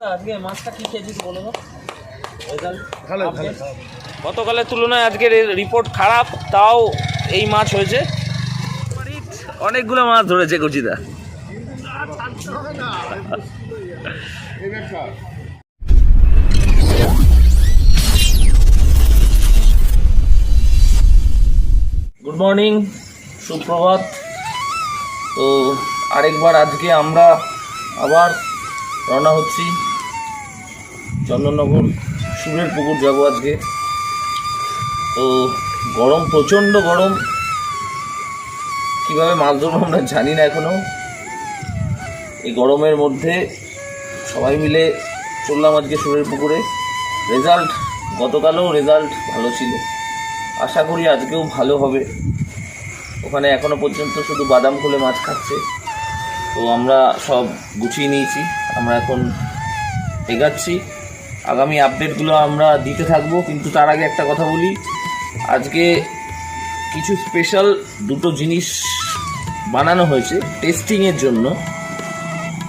আজকে মাছটা কি বলো গতকালের তুলনায় আজকের রিপোর্ট খারাপ তাও এই মাছ হয়েছে। অনেকগুলো মাছ ধরেছে কচিদা। গুড মর্নিং সুপ্রভাত। তো আরেকবার আজকে আমরা আবার রওনা হচ্ছি। চন্দননগর সুরের পুকুর যাব আজকে। তো গরম, প্রচণ্ড গরম। কীভাবে মাছ ধরবো আমরা জানি না এখনও এই গরমের মধ্যে সবাই মিলে চললাম আজকে সুরের পুকুরে। রেজাল্ট, গতকালও রেজাল্ট ভালো ছিল। আশা করি আজকেও ভালো হবে। ওখানে এখনও পর্যন্ত শুধু বাদাম খুলে মাছ খাচ্ছে। তো আমরা সব গুছিয়ে নিয়েছি। আমরা এখন এগাচ্ছি। আগামী আপডেটগুলো আমরা দিতে থাকব, কিন্তু তার আগে একটা কথা বলি। আজকে কিছু স্পেশাল দুটো জিনিস বানানো হয়েছে টেস্টিংয়ের জন্য।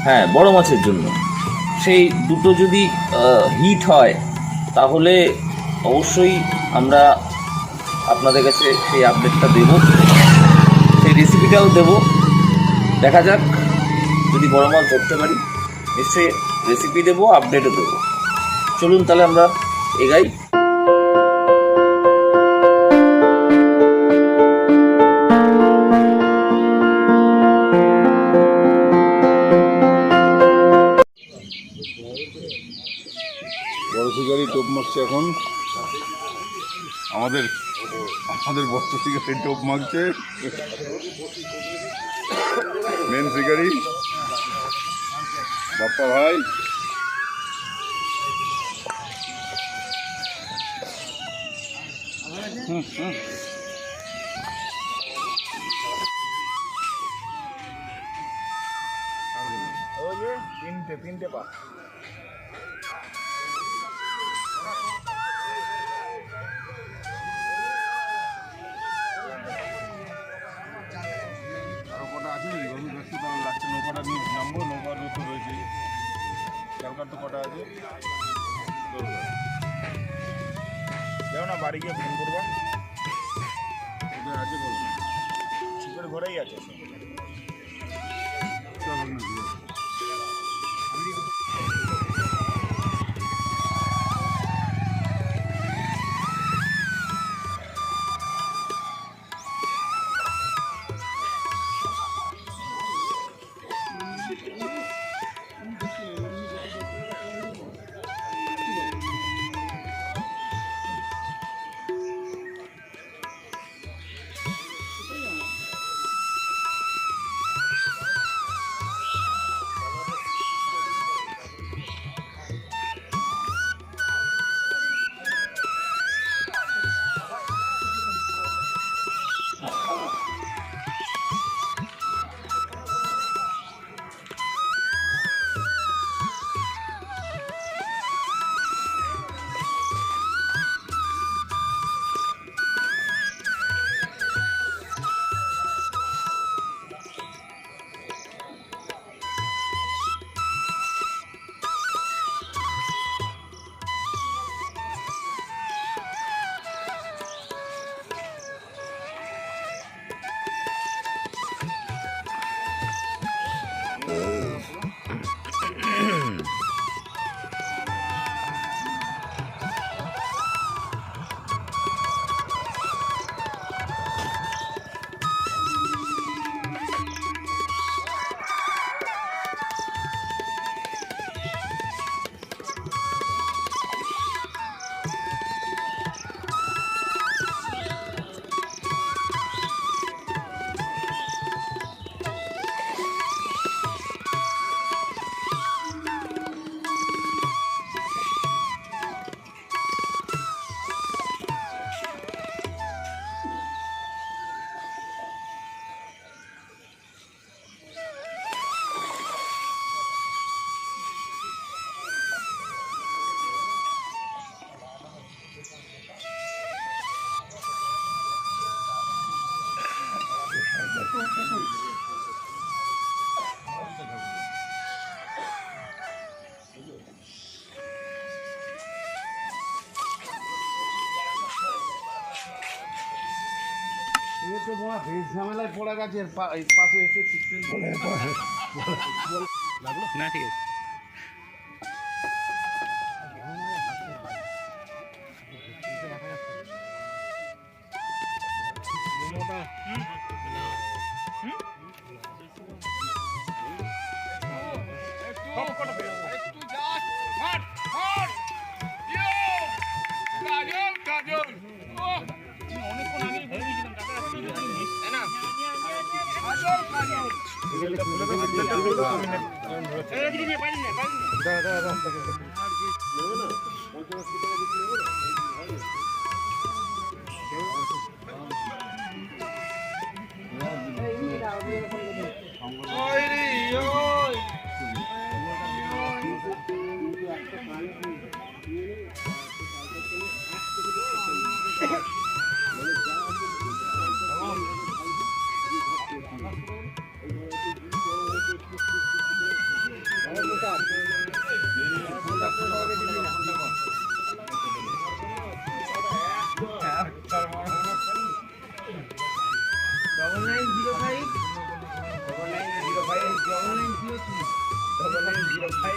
হ্যাঁ বড় মাছের জন্য। সেই দুটো যদি হিট হয়, তাহলে অবশ্যই আমরা আপনাদের কাছে সেই আপডেটটা দেব। সেই রেসিপিটাও দেব। দেখা যাক, যদি বড় মাছ ধরতে পারি, নিশ্চয়ই রেসিপি দেবো আপডেটও দেবো। চলুন তাহলে আমরা এগাই। বড় টোপ মারছে এখন। আমাদের শিকারি টোপ মারছে। মেন বাপ্পা ভাই। তিনটে তিনটে পা যাও না ঝামেলায় পড়ে গেছে পাশে এসে না ঠিক আছে।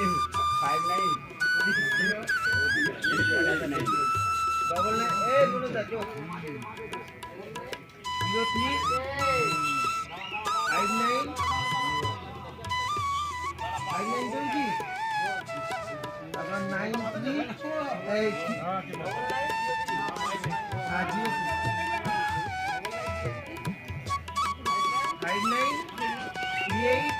nine, five nine. Double nine. Hey, what is that joke? Zero three. Five nine. Five nine twenty. Double nine three. Eight. Ah, zero. Five nine. Three eight.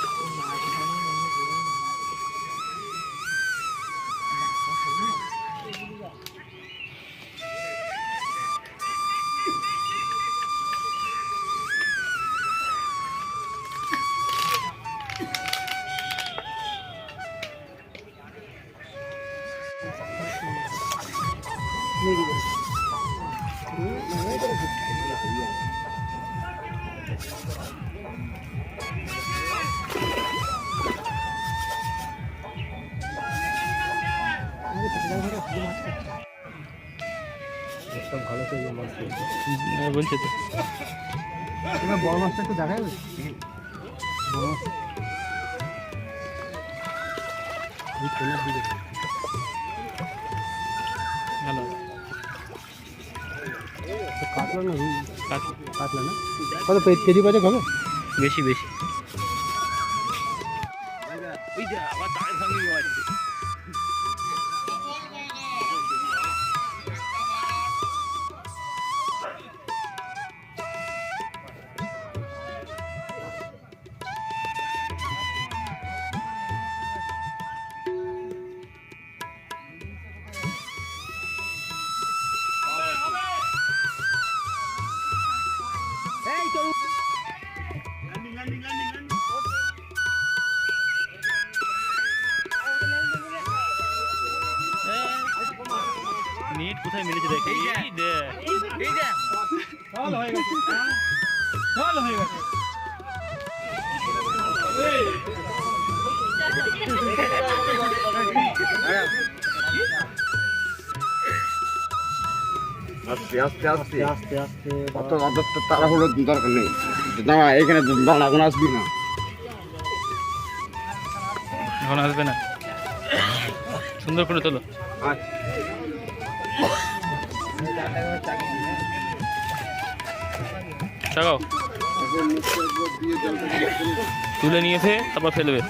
হ্যাঁ, বলছে তো। এবার বড় মাছটা একটু দেখাই ভালো। কাতলা না কাট- কাতলা না? কত কেজি বাজে হবে? বেশি বেশি। নেট কোথায় মিলেছে দেখ? এই দেখ এই আস্তে আস্তে আস্তে আস্তে আস্তে। অত অত তাড়াহুড়ো দরকার নেই। দাঁড়া এখানে দাঁড়া এখন আসবি না। এখন আসবে না। সুন্দর করে তোলো চাগাও। তুলে নিয়েছে, তারপর ফেলবে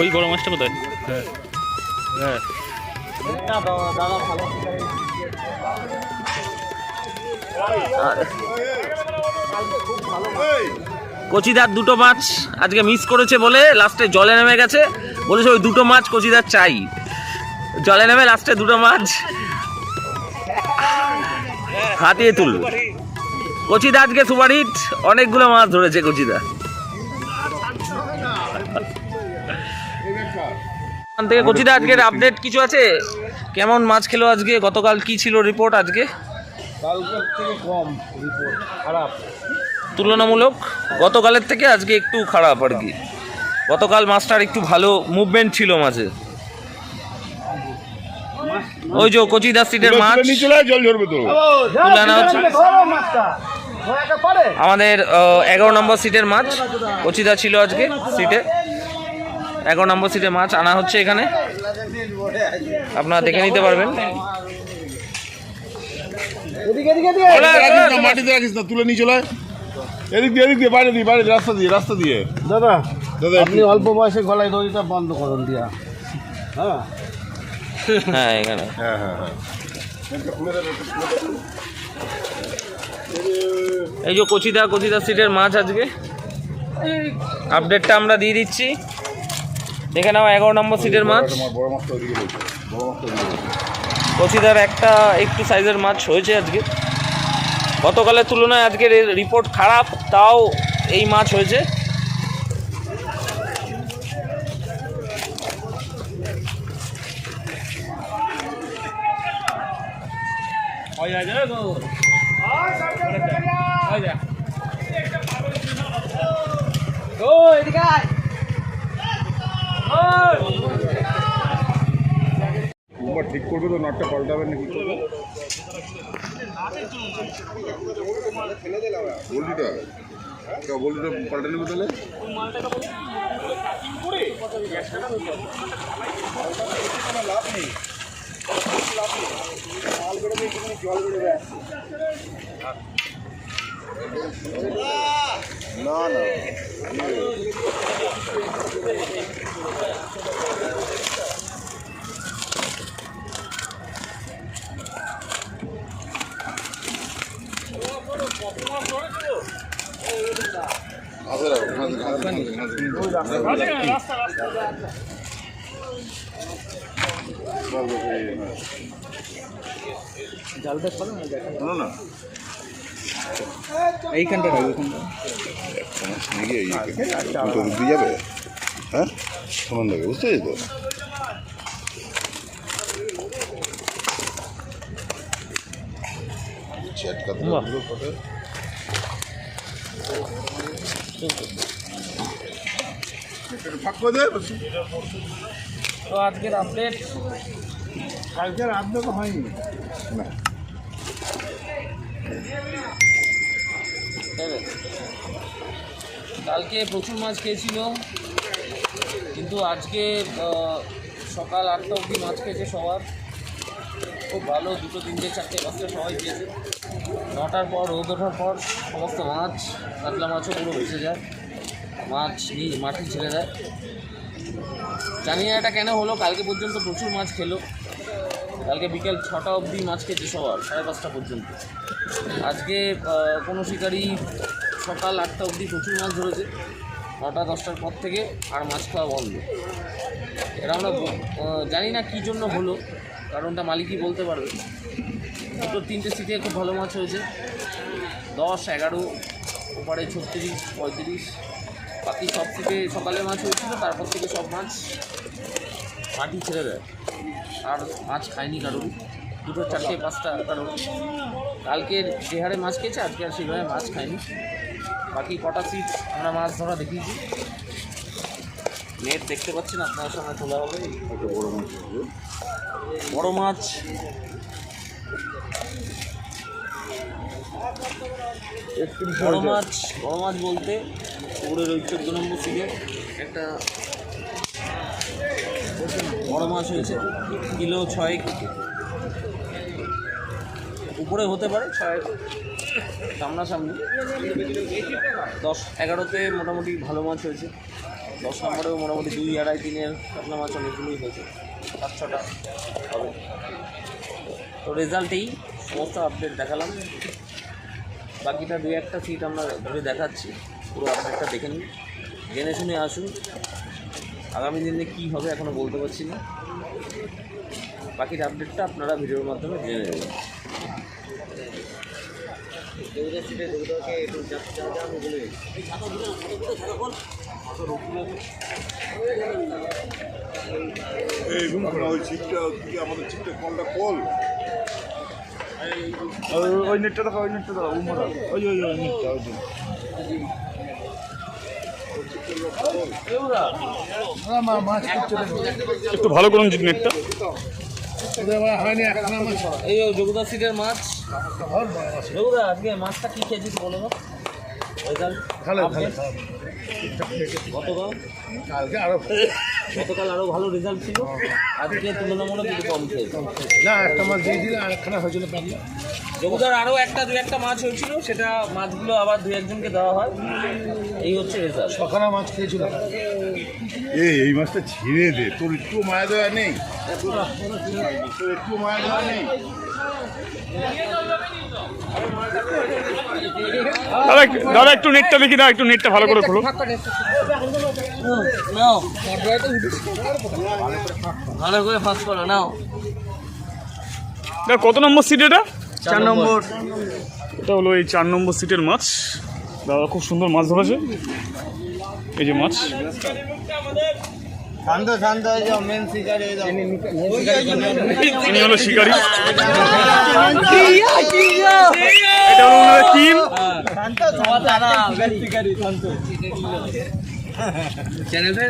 ওই বড় মাছটা কোথায়? কচিদার দুটো মাছ আজকে মিস করেছে বলে লাস্টে জলে নেমে গেছে। বলেছে ওই দুটো মাছ কচিদার চাই। জলে নেবে লাস্টে দুটো মাছ হাতিয়ে তুলবে কচিদা আজকে সুপার হিট অনেকগুলো মাছ ধরেছে কচিদা। ওখান থেকে কচিদা আজকের আপডেট কিছু আছে? কেমন মাছ খেলো আজকে? গতকাল কি ছিল রিপোর্ট আজকে? তুলনামূলক গতকালের থেকে আজকে একটু খারাপ আর কি। গতকাল মাছটার একটু ভালো মুভমেন্ট ছিল মাঝে। ওই যে কচিদা স্ট্রিটের মাছ। আমাদের এগারো নম্বর সিটের মাছ। কচিদা ছিল আজকে সিটে। এগারো নম্বর সিটের মাছ আনা হচ্ছে এখানে। আপনারা দেখে নিতে পারবেন। মাটিতে রাখিস না তুলে নিয়ে চলে আয়। এদিক দিয়ে এদিক দিয়ে বাইরে দিয়ে বাইরে রাস্তা দিয়ে রাস্তা দিয়ে। দাদা দাদা আপনি অল্প বয়সে গলায় দড়িটা বন্ধ করুন দিয়া। হ্যাঁ? হ্যাঁ এখানে। হ্যাঁ হ্যাঁ হ্যাঁ। এই যে কচিদা কচিদা সিটের মাছ আজকে। আপডেটটা আমরা দিয়ে দিচ্ছি। দেখে নাও এগারো নম্বর সিটের মাছ। কচিদার একটা একটু সাইজের মাছ হয়েছে আজকে। গতকালের তুলনায় আজকের রিপোর্ট খারাপ, তাও এই মাছ হয়েছে। ঠিক করবে তো নাটটা পাল্টাবে নাকি? বলটিটা তা বলটিটা পাল্টে নেবে তাহলে না না। হাতে রাখো হাতে হাতে জালটা ফেলো না শোনো না এইখানটা উল্টো দিক দিয়ে যাবে হ্যাঁ সমান দেবে বুঝতে পেরেছি তো ছেটকা তো বাহ। পুরো ফটো। একটু ফাঁক করে দে বলছি। তো আজকের আপডেট কালকের আপডেট হয়নি। না। কালকে প্রচুর মাছ খেয়েছিল কিন্তু আজকে সকাল আটটা অবধি মাছ খেয়েছে সবার। খুব ভালো দুটো তিনটে চারটে পাঁচটা সবাই খেয়েছে। নটার পর, রোদ ওঠার পর সমস্ত মাছ, কাতলা মাছও পুরো ভেসে যায়। মাছ নিয়ে মাটি ছেড়ে দেয়। জানি না এটা কেন হলো, কালকে পর্যন্ত প্রচুর মাছ খেলো। কালকে বিকেল ছটা অবধি মাছ খেয়েছে সবার, সাড়ে পাঁচটা পর্যন্ত। আজকে কোনো শিকারি সকাল আটটা অবধি প্রচুর মাছ ধরেছে। নটা, দশটার পর থেকে আর মাছ খাওয়া বন্ধ। এটা আমরা জানি না কী জন্য হলো, কারণটা মালিকই বলতে পারবে। দুটো তিনটে সিটে খুব ভালো মাছ হয়েছে। দশ, এগারো ওপারে ছত্রিশ, পঁয়ত্রিশ। বাকি সব থেকে সকালে মাছ হয়েছিল, তারপর থেকে সব মাছ মাটি ছেড়ে দেয়। আর মাছ খায়নি কারণ দুটো, চারটে, পাঁচটা কারণ কালকে যে হারে মাছ খেয়েছে, আজকে আর সেভাবে মাছ খায়নি। বাকি কটা সিট আমরা মাছ ধরা দেখিয়েছি। নেট দেখতে পাচ্ছেন আপনার সামনে তোলা হবে। মাছ। বড় মাছ বড় মাছ বড় মাছ বলতে পুকুরের ওই চোদ্দ নম্বর সিটে একটা বড় মাছ হয়েছে কিলো ছয় উপরে হতে পারে ছয় সামনাসামনি। দশ এগারোতে মোটামুটি ভালো মাছ হয়েছে। দশ নম্বরেও মোটামুটি দুই আড়াই তিনের কাতলা মাছ অনেকগুলোই হয়েছে। পাঁচ ছটা হবে। তো রেজাল্টেই সমস্ত আপডেট দেখালাম। বাকিটা দু একটা সিট আমরা ধরে দেখাচ্ছি। পুরো আপডেটটা দেখে নিন জেনে শুনে আসুন আগামী দিনে কী হবে এখনও বলতে পারছি না। বাকির আপডেটটা আপনারা ভিডিওর মাধ্যমে জেনে নেবেন। এই ওই ছিপটা কি আমাদের ছিপটা কলটা কল। ওই নেটটা দেখো ওই নেটটা দেখো উমরা ওই ওই ওই নেটটা ওই। একটু ভালো করুন নেটটা। এই যোগদা সিটের মাছ। যোগদা আজকে মাছটা কি খেয়েছিস বলো গতকাল গতকাল আরও ভালো রেজাল্ট ছিল। আজকে তুলনামূলক একটু কম খেয়েছে। না একটা মাছ দিয়ে দিলে আর একখানা হয়েছিল পাবলা যোগদার আরও একটা দু একটা মাছ হয়েছিল সেটা মাছগুলো আবার দু একজনকে দেওয়া হয়। এই হচ্ছে রেজাল্ট ছখানা মাছ খেয়েছিল। এই এই মাছটা ছিঁড়ে দে তোর একটু মায়া দেওয়া নেই। তোর একটু মায়া দেওয়া নেই। দাদা দাদা একটু নেটটা দেখি দাও একটু নেটটা ভালো করে খোলো। নাও। ভালো করে ফাঁস করো নাও। দাদা কত নম্বর সিট এটা? চার নম্বর। এটা হলো এই চার নম্বর সিটের মাছ। দাদা খুব সুন্দর মাছ ধরেছে। এই যে মাছ। শান্ত শান্ত হয়ে যাও মেন শিকারি ইনি হলো শিকারি। এটা হলো ওনাদের টিম চ্যানেলটা